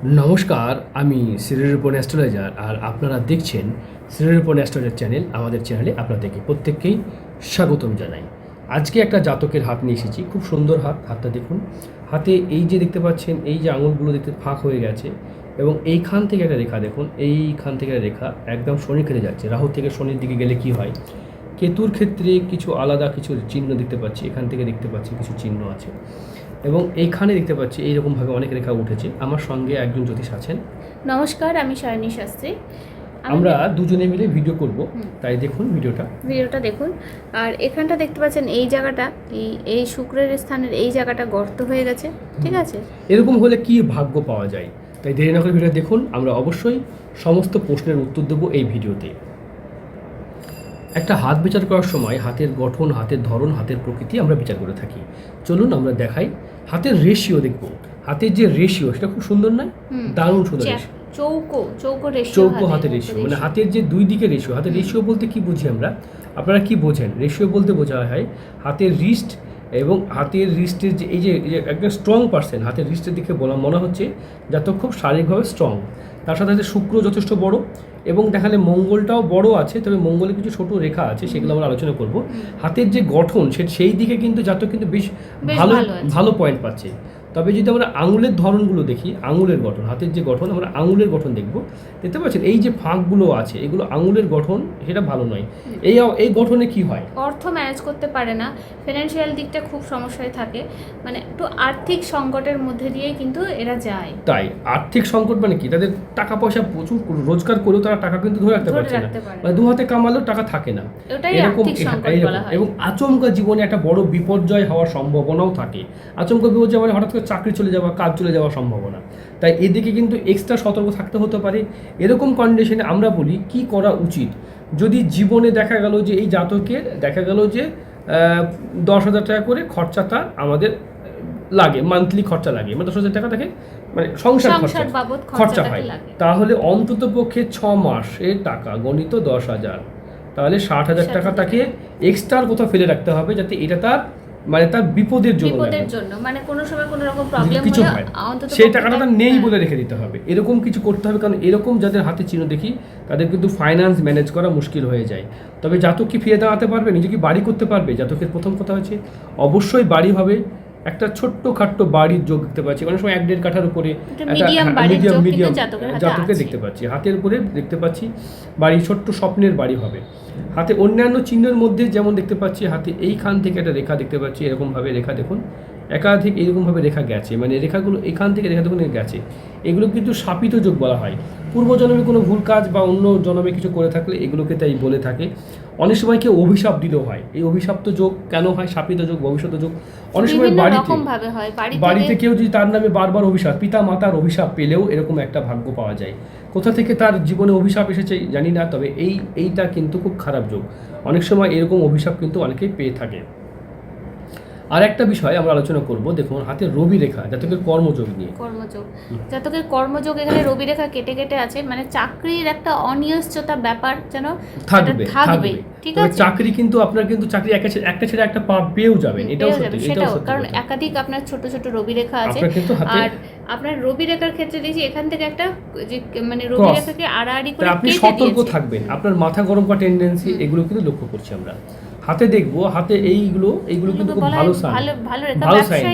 নমস্কার, আমি সিরিয়ারপন অ্যাস্ট্রোলজার আর আপনারা দেখছেন সিরিয়ারপন অ্যাস্ট্রোলজার চ্যানেল, আমাদের চ্যানেলে আপনাদেরকে প্রত্যেককেই স্বাগতম জানাই। আজকে একটা জাতকের হাত নিয়ে এসেছি, খুব সুন্দর হাত, হাতটা দেখুন। হাতে এই যে দেখতে পাচ্ছেন, এই যে আঙুলগুলো দেখতে ফাঁক হয়ে গেছে এবং এইখান থেকে একটা রেখা দেখুন, এইখান থেকে একটা রেখা একদম শনি কেটে যাচ্ছে। রাহু থেকে শনির দিকে গেলে কি হয়? কেতুর ক্ষেত্রে কিছু আলাদা কিছু চিহ্ন দেখতে পাচ্ছি, এখান থেকে দেখতে পাচ্ছি কিছু চিহ্ন আছে। এবং এইখানে দেখতে পাচ্ছি এইরকমভাবে অনেক রেখা উঠেছে। আমার সঙ্গে একজন জ্যোতিষ আছেন। নমস্কার আমি সায়নী শাস্ত্রী। আমরা দুজনে মিলে ভিডিও করব। তাই দেখুন ভিডিওটা। ভিডিওটা দেখুন। আর এখানটা দেখতে পাচ্ছেন এই জায়গাটা এই এই শুক্রের স্থানের এই জায়গাটা গর্ত হয়ে গেছে ঠিক আছে? এরকম হলে কি ভাগ্য পাওয়া যায়? তাই দেরি না করে ভিডিও দেখুন। আমরা অবশ্যই সমস্ত প্রশ্নের উত্তর দেবো এই ভিডিওতে। একটা হাত বিচার করার সময় হাতের গঠন হাতের ধরন হাতের প্রকৃতি আমরা বিচার করে থাকি। চলুন আমরা দেখাই। হাতের রেশিও দেখব। হাতের যে রেশিও সেটা খুব সুন্দর নয়। দারুণ সুন্দর। চৌকো চৌকো রেশিও চৌকো হাতের রেশিও মানে হাতের যে দুই দিকে রেশিও হাতের রেশিও বলতে কি বুঝি আমরা? আপনারা কি বোঝেন? রেশিও বলতে বোঝা হয় হাতের রিস্ট এবং হাতের রিস্টের যে এই যে একদম স্ট্রং পার্সেন হাতের রিস্টের দিকে বলা মনে হচ্ছে যাতে খুব শারীরিকভাবে স্ট্রং তার সাথে সাথে শুক্র যথেষ্ট বড় এবং দেখালে মঙ্গলটাও বড় আছে তবে মঙ্গলে কিছু ছোট রেখা আছে সেগুলো আমরা আলোচনা করব। হাতের যে গঠন সে সেই দিকে কিন্তু জাতক কিন্তু বেশ ভালো ভালো পয়েন্ট পাচ্ছে। তবে যদি আমরা আঙুলের ধরনগুলো দেখি আঙুলের গঠন হাতের যে গঠন আমরা আঙুলের গঠন দেখব। দেখতে পাচ্ছেন এই যে ফাঁকগুলো আছে এগুলো আঙুলের গঠন সেটা ভালো নয়। এই এই গঠনে কি হয়? অর্থ ম্যানেজ করতে পারে না। ফিনান্সিয়াল দিকটা খুব সমস্যায় থাকে। মানে একটু আর্থিক সংকটের মধ্যে দিয়েই কিন্তু এরা যায়। তাই আর্থিক সংকট মানে কি? তাদের টাকা পয়সা প্রচুর রোজগার করেও তারা টাকা কিন্তু ধরে রাখতে পারছে না। মানে দু হাতে কামালেও টাকা থাকে না। এরকম আর্থিক সংকট বলা হয়। এবং আচমকা জীবনে একটা বড় বিপর্যয় হওয়ার সম্ভাবনাও থাকে। আচমকা বিপর্যয় মানে হঠাৎ চাকরি চলে যাওয়া কাজ চলে যাওয়ার সম্ভাবনা। তাই এদিকে কিন্তু এক্সট্রা সতর্ক থাকতে হতে পারে। এরকম কন্ডিশনে আমরা বলি কি করা উচিত? যদি জীবনে দেখা গেল যে এই জাতকের দেখা গেল যে দশ হাজার টাকা করে খরচা তার আমাদের লাগে মান্থলি খরচা লাগে মানে দশ হাজার টাকা তাকে মানে সংসার খরচা বাবদ খরচা হয়। তাহলে অন্তত পক্ষে ছ মাসের টাকা গণিত দশ হাজার। তাহলে ষাট হাজার টাকা তাকে এক্সট্রা কোথাও ফেলে রাখতে হবে যাতে এটা তার মানে তার বিপদের জন্য বিপদের জন্য মানে কোনো সময় কোনো রকম প্রবলেম কিছু হয় সেই টাকাটা তার নেই হ্যাঁ। বলে রেখে দিতে হবে। এরকম কিছু করতে হবে কারণ এরকম যাদের হাতে চিহ্ন দেখি তাদের কিন্তু ফাইন্যান্স ম্যানেজ করা মুশকিল হয়ে যায়। তবে জাতক কি ফিরে দাঁড়াতে পারবে নিজে কি বাড়ি করতে পারবে। জাতকের প্রথম কথা হচ্ছে অবশ্যই বাড়ি হবে একটা ছোট্ট খাট্ট বাড়ির যোগ দেখতে পাচ্ছি। অনেক সময় এক দেড় কাঠার উপরে জাতকের হাতে জাতকে দেখতে পাচ্ছি। হাতের উপরে দেখতে পাচ্ছি বাড়ি ছোট্ট স্বপ্নের বাড়ি হবে। হাতে অন্যান্য চিহ্নের মধ্যে যেমন দেখতে পাচ্ছি হাতে এইখান থেকে একটা রেখা দেখতে পাচ্ছি এরকমভাবে রেখা দেখুন। একাধিক এরকমভাবে রেখা গেছে। মানে রেখাগুলো এখান থেকে রেখা দেখুন গেছে। এগুলো কিন্তু শাপিত যোগ বলা হয়। পূর্বজন্মে কোনো ভুল কাজ বা অন্য জন্মে কিছু করে থাকলে এগুলোকে তাই বলে থাকে। অনেক সময় কেউ অভিশাপ দিলেও হয়। এই অভিশপ্ত যোগ কেন হয়? শাপিত যোগ ভবিষ্যৎ যোগ? অনেক সময় বাড়িতে বাড়িতে কেউ যদি তার নামে বারবার অভিশাপ পিতা মাতার অভিশাপ পেলেও এরকম একটা ভাগ্য পাওয়া যায়। কোথা থেকে তার জীবনে অভিশাপ এসেছে জানি না তবে এই এইটা কিন্তু খুব খারাপ যোগ। অনেক সময় এরকম অভিশাপ কিন্তু অনেকেই পেয়ে থাকে। আর একটা বিষয় আমরা আলোচনা করব দেখুন হাতে রবি রেখা জাতকের কর্মযোগ নিয়ে। কর্মযোগ। জাতকের কর্মযোগ এখানে রবি রেখা কেটে কেটে আছে মানে চাকরির একটা অনিশ্চয়তা ব্যাপার যেন থাকবে থাকবে ঠিক আছে? চাকরি কিন্তু আপনার কিন্তু চাকরি একটা একটা ছেড়ে একটা পা পেয়েও যাবেন এটাও সত্যি এটাও সত্যি কারণ একাধিক আপনার ছোট ছোট রবি রেখা আছে। আর আপনার রবি রেখার ক্ষেত্রে দেখি এখান থেকে একটা যে মানে রবি রেখাকে আড়াআড়ি করে আপনি সতর্ক থাকবেন আপনার মাথা গরম করা টেন্ডেন্সি এগুলো কিন্তু লক্ষ্য করছি আমরা। হাতে দেখব হাতে এইগুলো এইগুলো কিন্তু খুব ভালো সাইন ভালো ভালো রেখা ভালো সাইন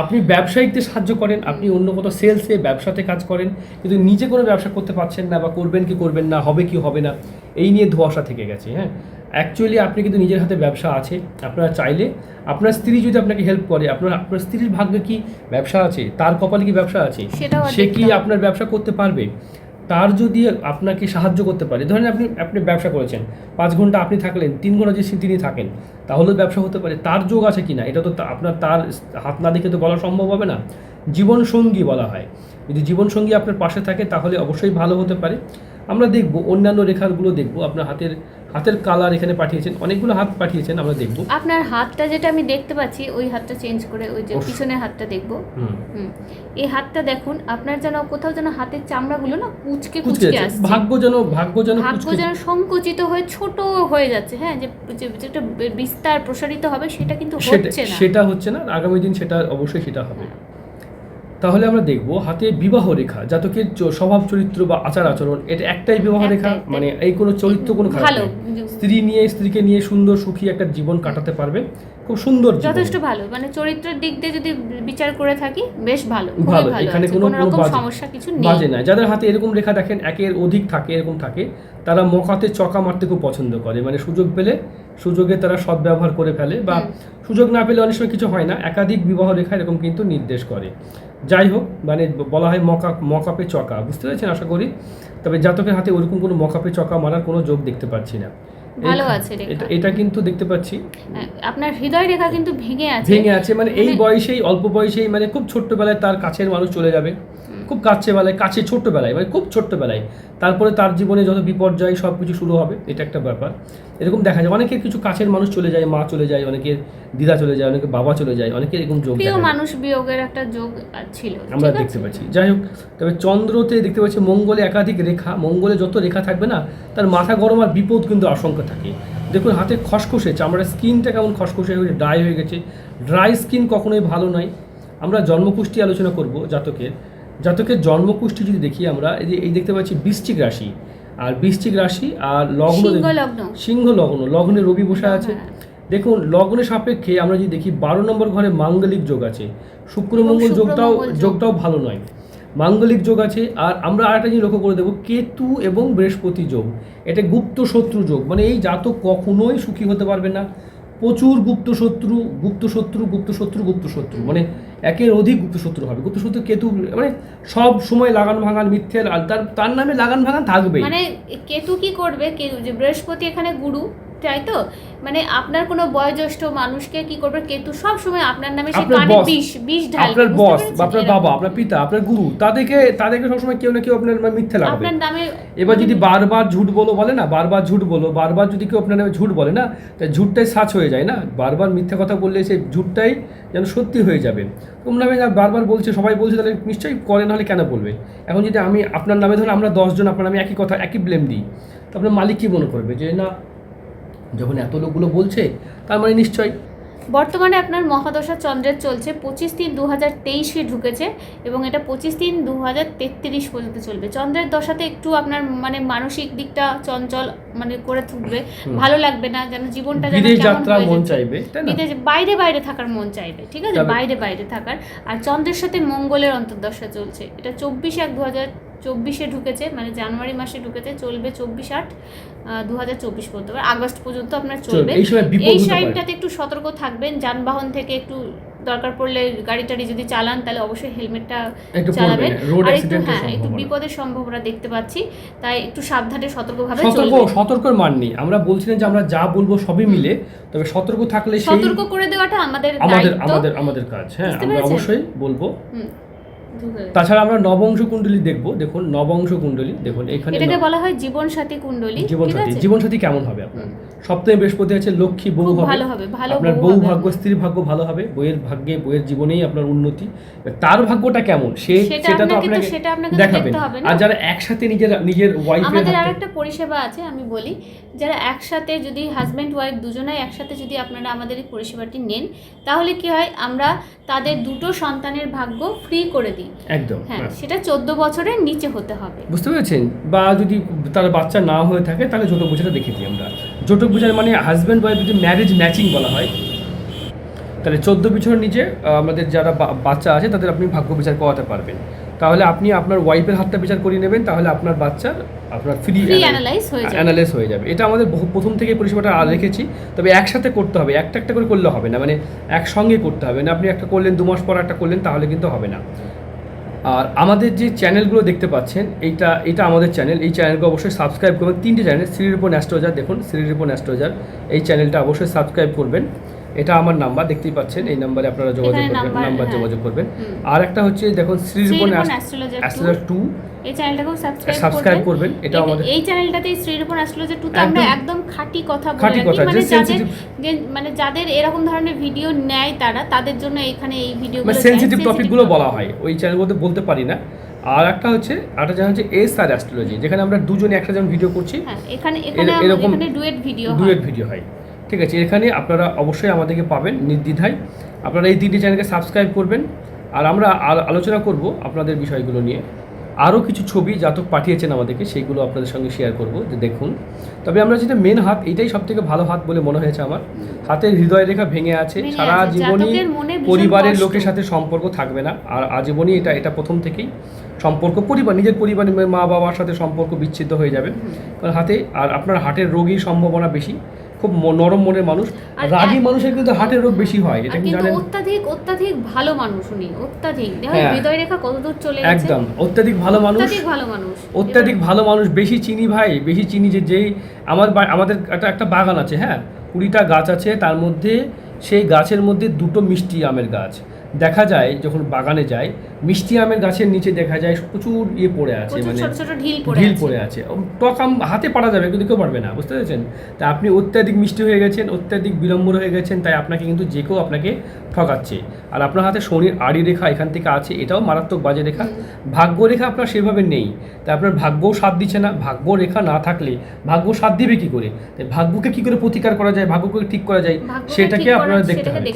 আপনি ব্যবসায়িকদের সাহায্য করেন আপনি অন্য কোথাও সেলসে ব্যবসাতে কাজ করেন কিন্তু নিজে কোনো ব্যবসা করতে পারছেন না বা করবেন কি করবেন না হবে কি হবে না এই নিয়ে ধোয়াশা থেকে গেছে হ্যাঁ। অ্যাকচুয়ালি আপনি কিন্তু নিজের হাতে ব্যবসা আছে আপনারা চাইলে আপনার স্ত্রী যদি আপনাকে হেল্প করে আপনার আপনার স্ত্রীর ভাগ্যে কি ব্যবসা আছে তার কপালে কি ব্যবসা আছে সে কি আপনার ব্যবসা করতে পারবে? তার যদি আপনাকে সাহায্য করতে পারে, ধরেন আপনি আপনি ব্যবসা করেছেন, পাঁচ ঘণ্টা আপনি থাকলেন, তিন ঘণ্টা যদি তিনি থাকেন, তাহলে ব্যবসা হতে পারে। তার যোগ আছে কি না এটা তো, আপনার তার হাত না দেখে তো বলা সম্ভব হবে না। জীবনসঙ্গী বলা হয়। যদি জীবনসঙ্গী আপনার পাশে থাকে, তাহলে অবশ্যই ভালো হতে পারে। আমরা দেখব, অন্যান্য রেখাগুলো দেখব, আপনার হাতের হাতের কালার এখানে পাঠিয়েছেন অনেকগুলো হাত পাঠিয়েছেন আমরা দেখব। আপনার হাতটা যেটা আমি দেখতে পাচ্ছি ওই হাতটা চেঞ্জ করে ওই যে। পিছনের হাতটা দেখব। হুম। এই হাতটা দেখুন আপনার যেন কোথাও যেন হাতের চামড়াগুলো না কুচকে কুচকে আসছে। ভাগ্য যেন ভাগ্য যেন ভাগ্য যেন সংকুচিত হয়ে ছোট হয়ে যাচ্ছে। হ্যাঁ যে যে- যেটা বিস্তার প্রসারিত হবে সেটা কিন্তু হচ্ছে না। সেটা হচ্ছে না আগামী দিন সেটা অবশ্যই সেটা হবে। তাহলে আমরা দেখব হাতে বিবাহ রেখা জাতকের স্বভাব চরিত্র বা আচার আচরণ এটা একটাই বিবাহ রেখা? মানে এই কোনো চরিত্র কোনো খারাপ ভালো স্ত্রী নিয়ে স্ত্রীকে নিয়ে সুন্দর সুখী একটা জীবন কাটাতে পারবে। খুব সুন্দর যথেষ্ট ভালো। মানে চরিত্রের দিক দিয়ে যদি বিচার করে থাকি বেশ ভালো ভালো, এখানে কোনো রকম সমস্যা কিছু নেই। বাজে না যাদের হাতে এরকম রেখা দেখেন একের অধিক থাকে এরকম থাকে তারা মকাতে চকা মারতে খুব পছন্দ করে। মানে সুযোগ পেলে সুযোগে তারা সদ্ব্যবহার করে ফেলে বা সুযোগ না পেলে অনেক সময় কিছু হয় না। একাধিক বিবাহ রেখা এরকম কিন্তু নির্দেশ করে। যাই হোক মানে বলা হয় মকা মকাপে চকা বুঝতে পেরেছেন আশা করি? তবে জাতকের হাতে ওরকম কোনো মকাপে চকা মারার কোনো যোগ দেখতে পাচ্ছি না। ভালো আছে এটা- এটা কিন্তু দেখতে পাচ্ছি। আপনার হৃদয় রেখা কিন্তু ভেঙে আছে। ভেঙে আছে মানে এই মানে- বয়সেই অল্প বয়সেই মানে খুব ছোট্টবেলায় তার কাছের মানুষ চলে যাবে। খুব কাছে বেলায় কাছে ছোট্টবেলায় মানে খুব ছোট্টবেলায়। তারপরে তার জীবনে যত বিপর্যয় সব কিছু শুরু হবে এটা একটা ব্যাপার। এরকম দেখা যায়। অনেকের কিছু কাছের মানুষ চলে যায় মা চলে যায় অনেকের দিদা চলে যায় অনেকের বাবা চলে যায় অনেকের এরকম যোগ প্রিয় মানুষ বিয়োগের একটা যোগ ছিল আমরা দেখতে পাচ্ছি। যাই হোক তবে চন্দ্রতে দেখতে পাচ্ছি মঙ্গলে একাধিক রেখা। মঙ্গলে যত রেখা থাকবে না তার মাথা গরম আর বিপদ কিন্তু আশঙ্কা থাকে। দেখুন হাতে খসখসে চামড়ার স্কিনটা কেমন খসখসে হয়ে ড্রাই হয়ে গেছে। ড্রাই স্কিন কখনোই ভালো নয়। আমরা জন্মকুষ্টি আলোচনা করব জাতকের। জাতকের জন্মকুষ্টি যদি দেখি আমরা এই যে এই দেখতে পাচ্ছি বৃশ্চিক রাশি আর বৃশ্চিক রাশি আর লগ্ন সিংহ লগ্ন। লগ্নে রবি বসে আছে। হ্যাঁ। দেখুন লগ্নের সাপেক্ষে আমরা যদি দেখি বারো নম্বর ঘরে মাঙ্গলিক যোগ আছে। শুক্র এবং মঙ্গল যোগটাও যোগটাও ভালো নয়। মাঙ্গলিক যোগ আছে আর আমরা আরেকটা জিনিস লক্ষ্য করে দেবো কেতু এবং বৃহস্পতি যোগ। এটা গুপ্ত শত্রু যোগ। মানে এই জাতক কখনোই সুখী হতে পারবে না। প্রচুর গুপ্ত শত্রু গুপ্ত শত্রু গুপ্ত শত্রু গুপ্ত শত্রু মানে একের অধিক গুপ্ত শত্রু হবে। গুপ্ত শত্রু কেতু মানে সব সময় লাগান ভাঙান মিথ্যের আর তার তার নামে লাগান ভাঙান থাকবে মানে কেতু কি করবে? কেতু যে বৃহস্পতি এখানে গুরু তাই তো? মানে আপনার কোনো বয়োজ্যেষ্ঠ মানুষকে কি করবে? কেতু সব সময় আপনার নামে সে কানে বিষ বিষ ঢালবে আপনার বস আপনার বাবা আপনার পিতা আপনার গুরু তাদেরকে তাদেরকে সবসময় কেউ না কেউ আপনার নামে মিথ্যে লাগবে। আপনার নামে এবার যদি বারবার ঝুট বলো বলে না বারবার ঝুট বলো বারবার যদি কেউ আপনার নামে ঝুট বলে না তাই ঝুটটাই সাচ হয়ে যায় না? বারবার মিথ্যা কথা বললে সেই ঝুটটাই যেন সত্যি হয়ে যাবে। তোমরা নামে বারবার বলছে সবাই বলছে তাহলে নিশ্চয়ই করে নাহলে কেন বলবে? এখন যদি আমি আপনার নামে ধরুন আমরা দশজন আপনার নামে একই কথা একই ব্লেম দিই তো আপনার মালিক কী মনে করবে? যে না যখন এত লোকগুলো বলছে তার মানে নিশ্চয়ই। বর্তমানে আপনার মহাদশা চন্দ্রের চলছে পঁচিশ তিন দু হাজার তেইশে ঢুকেছে এবং এটা পঁচিশ তিন দু হাজার তেত্রিশ পর্যন্ত চলবে। চন্দ্রের দশাতে একটু আপনার মানে মানসিক দিকটা চঞ্চল মানে করে থাকবে ভালো লাগবে না যেন জীবনটা যেন বিদেশ যাত্রা মন চাইবে না? বাইরে বাইরে থাকার মন চাইবে ঠিক আছে? বাইরে বাইরে থাকার। আর চন্দ্রের সাথে মঙ্গলের অন্তর্দশা চলছে। এটা চব্বিশে এক দু হাজার চব্বিশে ঢুকেছে মানে জানুয়ারি মাসে ঢুকেছে চলবে চব্বিশ আট দু হাজার চব্বিশ পর্যন্ত। আগস্ট পর্যন্ত আপনার চলবে। এই টাইমটাতে একটু সতর্ক থাকবেন যানবাহন থেকে একটু দরকার পড়লে গাড়ি টাড়ি যদি চালান তাহলে অবশ্যই হেলমেটটা চালাবেন। রোড আর একটু হ্যাঁ একটু বিপদের সম্ভাবনা দেখতে পাচ্ছি তাই একটু সাবধানে সতর্কভাবে সতর্ক সতর্কর মান নেই। আমরা বলছি না যে আমরা যা বলব সবই মিলে তবে সতর্ক থাকলে সতর্ক করে দেওয়াটা আমাদের আমাদের আমাদের আমাদের কাজ। হ্যাঁ আমরা অবশ্যই বলব। তাছাড়া আমরা নবংশ কুণ্ডলী দেখব। দেখুন নবংশ কুণ্ডলী দেখুন এখানে এটাকে বলা হয় জীবন সাথী কুণ্ডলী জীবন সাথী জীবন সাথী কেমন হবে আপনার? সপ্তাহে বৃহস্পতি আছে লক্ষ্মী বউ হবে। আপনার বউ ভাগ্য স্ত্রীর ভাগ্য ভালো হবে। বইয়ের ভাগ্যে বইয়ের জীবনেই আপনার উন্নতি। তার ভাগ্যটা কেমন? সে সেটা তো আপনাকে সেটা আপনাকে দেখাবেন। দেখতে হবে আর যারা একসাথে নিজের নিজের ওয়াইফের আমাদের আর একটা পরিষেবা আছে আমি বলি। যারা একসাথে যদি হাজব্যান্ড ওয়াইফ দুজনাই একসাথে যদি আপনারা আমাদের এই পরিষেবাটি নেন তাহলে কি হয়? আমরা তাদের দুটো সন্তানের ভাগ্য ফ্রি করে দিই। একদম হ্যাঁ হ্যাঁ। সেটা চোদ্দ বছরের নিচে হতে হবে। বুঝতে পেরেছেন? বা যদি তার বাচ্চা না হয়ে থাকে তাহলে জটক বোঝাটা দেখে দিই আমরা। জটক বোঝার মানে হাজব্যান্ড ওয়াইফ যদি ম্যারেজ ম্যাচিং বলা হয় তাহলে চোদ্দ বছরের নিচে আমাদের যারা বাচ্চা আছে তাদের আপনি ভাগ্য বিচার করাতে পারবেন। তাহলে আপনি আপনার ওয়াইফের হাতটা বিচার করিয়ে নেবেন তাহলে আপনার বাচ্চা আপনার ফ্রি অ্যানালাইজ হয়ে যাবে। হয়ে এটা আমাদের প্রথম থেকে পরিষেবাটা রেখেছি। তবে একসাথে করতে হবে একটা একটা করে করলে হবে না। মানে একসঙ্গে করতে হবে না। আপনি একটা করলেন দু মাস পর একটা করলেন তাহলে কিন্তু হবে না। আর আমাদের যে চ্যানেলগুলো দেখতে পাচ্ছেন এইটা এটা আমাদের চ্যানেল। এই চ্যানেলকে অবশ্যই সাবস্ক্রাইব করবেন। তিনটে চ্যানেল শ্রীরিপন অ্যাস্ট্রোজার। দেখুন শ্রীরিপন অ্যাস্ট্রোজার। এই চ্যানেলটা অবশ্যই সাবস্ক্রাইব করবেন। এটা আমার নাম্বার দেখতেই পাচ্ছেন। এই নাম্বারে আপনারা যোগাযোগ করবেন নাম্বার, হ্যাঁ। যোগাযোগ করবেন। আর একটা হচ্ছে দেখুন শ্রীরিপন অ্যাস্ট্রোলজার অ্যাস্ট্রোজার টু। এই চ্যানেলটাকেও সাবস্ক্রাইব করবেন। এটা এই- আমাদের এই চ্যানেলটাতে শ্রীরূপন অ্যাস্ট্রোলজার টুতে আমরা একদম- খাঁটি কথা বলে মানে যাদের মানে যাদের এরকম ধরনের ভিডিও নেয় তারা তাদের জন্য এখানে এই ভিডিও মানে সেন্সিটিভ টপিকগুলো বলা হয় ওই চ্যানেলগুলোতে বলতে পারি না। আর একটা হচ্ছে আরেকটা চ্যানেল হচ্ছে এস আর অ্যাস্ট্রোলজি যেখানে আমরা দুজনে একটা যেমন ভিডিও করছি। হ্যাঁ এখানে এখানে এরকম ডুয়েট ভিডিও ডুয়েট ভিডিও হয়। ঠিক আছে এখানে আপনারা অবশ্যই আমাদেরকে পাবেন নির্দ্বিধায়। আপনারা এই তিনটে চ্যানেলকে সাবস্ক্রাইব করবেন। আর আমরা আলোচনা করব আপনাদের বিষয়গুলো নিয়ে। আরও কিছু ছবি জাতক পাঠিয়েছেন আমাদেরকে সেইগুলো আপনাদের সঙ্গে শেয়ার করব যে দেখুন। তবে আমরা যেটা মেন হাত এটাই সব থেকে ভালো হাত বলে মনে হয়েছে আমার। হাতের হৃদয় রেখা ভেঙে আছে সারা। জীবনই পরিবারের লোকের সাথে সম্পর্ক থাকবে না আর আজীবনই এটা এটা প্রথম থেকেই। সম্পর্ক পরিবার নিজের পরিবারের মা বাবার সাথে সম্পর্ক বিচ্ছিন্ন হয়ে যাবে। কারণ হাতে আর আপনার হার্টের রোগীর সম্ভাবনা বেশি। খুব নরম মনের মানুষ। রাগী মানুষের কিন্তু হার্টের রোগ বেশি হয় এটা কি কিন্তু জানেন। অত্যাধিক অত্যাধিক ভালো মানুষ উনি অত্যাধিক। দেখো হ্যাঁ। হৃদয় রেখা কত দূর চলে গেছে। একদম অত্যাধিক ভালো মানুষ। অত্যাধিক ভালো মানুষ। অত্যাধিক ভালো মানুষ বেশি চিনি ভাই বেশি চিনি যে যেই আমার বা- আমাদের একটা একটা বাগান আছে হ্যাঁ। কুড়িটা গাছ আছে তার মধ্যে সেই গাছের মধ্যে দুটো মিষ্টি আমের গাছ। দেখা যায় যখন বাগানে যায় মিষ্টি আমের গাছের নিচে দেখা যায় প্রচুর ইয়ে পড়ে আছে মানে ঢিল পড়ে আছে। টক আম হাতে পারা যাবে কিন্তু কেউ পারবে না বুঝতে পেরেছেন? তা আপনি অত্যাধিক মিষ্টি হয়ে গেছেন অত্যাধিক বিলম্বর হয়ে গেছেন তাই আপনাকে কিন্তু যে কেউ আপনাকে ঠকাচ্ছে। আর আপনার হাতে শনির আড়ি রেখা এখান থেকে আছে এটাও মারাত্মক বাজে রেখা। ভাগ্য রেখা আপনার সেভাবে নেই। তাই আপনার ভাগ্যও সাথ দিচ্ছে না ভাগ্য রেখা না থাকলে ভাগ্য সাথ দিবে কী করে? তাই ভাগ্যকে কী করে প্রতিকার করা যায় ভাগ্যকে ঠিক করা যায় সেটাকে আপনারা দেখতে হবে।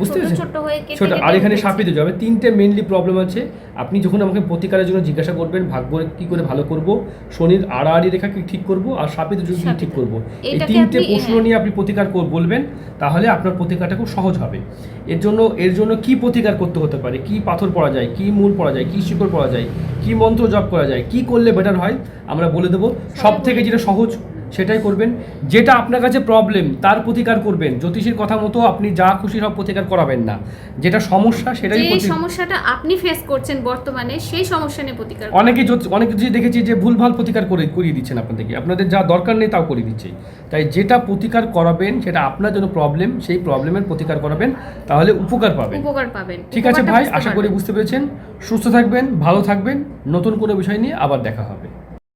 বুঝতে পেরেছেন? ছোট আর এখানে। সাপিতে যাবে। তিনটে মেনলি প্রবলেম আছে। আপনি যখন আমাকে প্রতিকারের জন্য জিজ্ঞাসা করবেন ভাগ্য কি করে ভালো করব শনির আড়াআড়ি রেখাকে ঠিক করব আর সাপিত যদি সাপিতে। ঠিক করব এই তিনটে প্রশ্ন হ্যাঁ। নিয়ে আপনি প্রতিকার কর- বলবেন তাহলে আপনার প্রতিকারটা খুব সহজ হবে। এর জন্য এর জন্য কি প্রতিকার করতে হতে পারে? কি পাথর পড়া যায়? কি মূল পড়া যায়? কি শিকড় পড়া যায়? কি মন্ত্র জপ করা যায়? কি করলে বেটার হয়? আমরা বলে দেবো। সব থেকে যেটা সহজ সেটাই করবেন। যেটা আপনার কাছে প্রবলেম তার প্রতিকার করবেন। জ্যোতিষীর কথা মতো আপনি যা খুশি সব প্রতিকার করাবেন না। যেটা সমস্যা সেটাই যে প্রতি- সমস্যাটা আপনি ফেস করছেন বর্তমানে সেই সমস্যা নিয়ে প্রতিকার। অনেকে অনেক কিছু দেখেছি যে ভুলভাল প্রতিকার করে করিয়ে দিচ্ছেন আপনাদেরকে। আপনাদের যা দরকার নেই তাও করিয়ে দিচ্ছে। তাই যেটা প্রতিকার করাবেন সেটা আপনার জন্য প্রবলেম সেই প্রবলেমের প্রতিকার করাবেন। তাহলে উপকার পাবেন। উপকার পাবেন। ঠিক আছে ভাই? আশা করি বুঝতে পেরেছেন। সুস্থ থাকবেন ভালো থাকবেন। নতুন কোনো বিষয় নিয়ে আবার দেখা হবে।